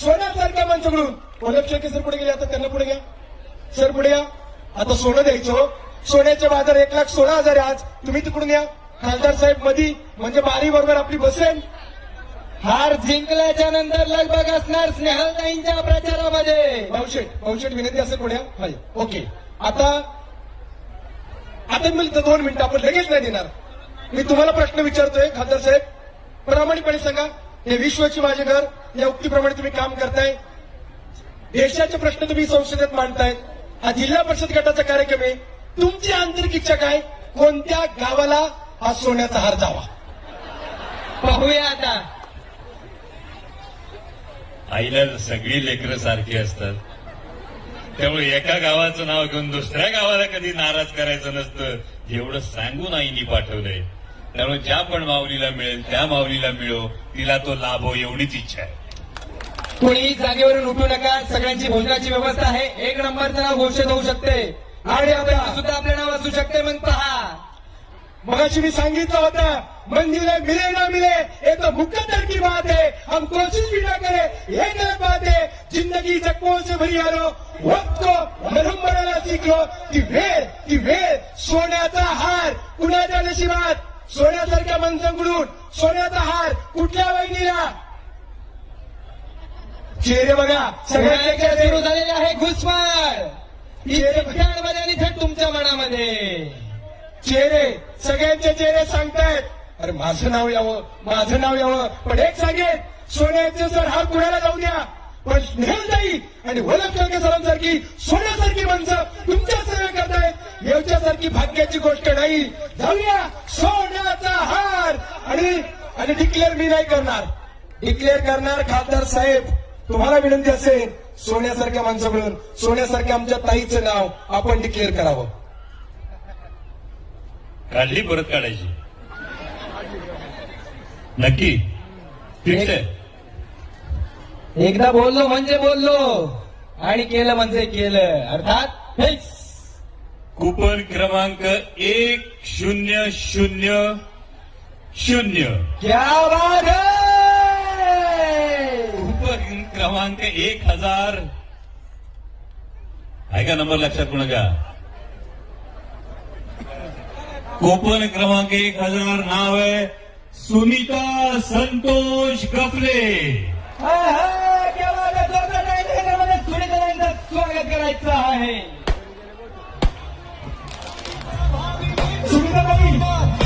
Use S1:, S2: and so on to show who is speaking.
S1: सोन्यासारख्या माणसाकडून वल्लभ शेळके सर पुढे गेले? आता त्यांना पुढे घ्या. सर पुढे या. आता सोनं द्यायचो हो. सोन्याचे बाजार एक लाख सोळा हजार आहे आज. तुम्ही तिकडून या. खासदार साहेब मधी म्हणजे बारी बरोबर आपली बसेल.
S2: हार जिंकल्याच्या नंतर लगबग असणार स्नेहलताईंच्या प्रचारामध्ये.
S1: भाऊशेठ भाऊशेठ विनंती असेल पुढे हाय ओके. आता आता मी दोन मिनिटं आपण लगेच नाही देणार. मी तुम्हाला प्रश्न विचारतोय खासदार साहेब. प्रामाणिकपणे सांगा. हे विश्वाची माझे घर या उक्तीप्रमाणे तुम्ही काम करताय. देशाचे प्रश्न तुम्ही संसदेत मांडताय. हा जिल्हा परिषद गटाचा कार्यक्रम आहे. तुमची आंतरिक इच्छा काय? कोणत्या गावाला हा सोन्याचा हार जावा?
S2: पाहूया आता.
S3: आईला सगळी लेकरं सारखी असतात. त्यामुळे एका गावाचं नाव घेऊन दुसऱ्या गावाला कधी नाराज करायचं नसतं एवढं सांगून आईनी पाठवलंय. त्यामुळे ज्या पण माऊलीला मिळेल त्या माऊलीला मिळो. तिला तो लाभो एवढीच इच्छा आहे.
S2: कोणी जागेवरून उठू नका. सगळ्यांची भोजनाची व्यवस्था आहे. एक नंबरचं नाव घोषित होऊ शकते. आणि सुद्धा आपलं नाव असू शकते. मग पहा.
S1: मगाशी मी सांगितलं होतं मंदिर मिले ना मिले ये तो मुकद्दर की बात है हम कोशिश भी ना करें ये गलत बात है जिंदगी जख्मों से भरी आलो वक्त को मरहम बनाना सीख लो की वेळ की वेळ सोन्याचा हार कुणाच्या नशिबात? सोन्यासारख्या माणसांकडून सोन्याचा हार कुठल्या वहिनीला? चेहरे बघा सगळ्यांचे
S2: सगळ्यांच्या सुरू
S1: चेहरे
S2: झालेले आहे घुसमाळ. ही विज्ञानमध्ये आणि थेट तुमच्या मनामध्ये.
S1: चेहरे सगळ्यांचे चेहरे सांगतायत. अरे माझं नाव यावं माझं नाव यावं. पण एक सांगेन सोन्याचे सर हा कुणाला जाऊ द्या? पण स्नेहलताई आणि वलभ शेळके सरांसारखी सोन्यासारखी माणसं तुमच्या येवच्यासारखी भाग्याची गोष्ट नाही. जाऊया सोन्याचा हार. आणि आणि डिक्लेअर मी नाही करणार. डिक्लेअर करणार खासदार साहेब. तुम्हाला विनंती असेल सोन्यासारख्या माणसाकडून सोन्यासारख्या आमच्या ताईचं नाव आपण डिक्लेअर करावं.
S3: काढली परत काढायची. नक्की. फिक्स आहे.
S2: एकदा बोललो म्हणजे बोललो. आणि केलं म्हणजे केलं. अर्थात फिक्स
S3: कुपन क्रमांक एक शून्य शून्य शून्य
S2: क्या बात है
S3: कुपन क्रमांक एक हजार आहे का नंबर लक्षात कोणा का कोपन क्रमांक एक हजार नाव आहे सुनीता संतोष
S2: हा, हा, है. सुनीताताईंचं स्वागत करायचं आहे para mim.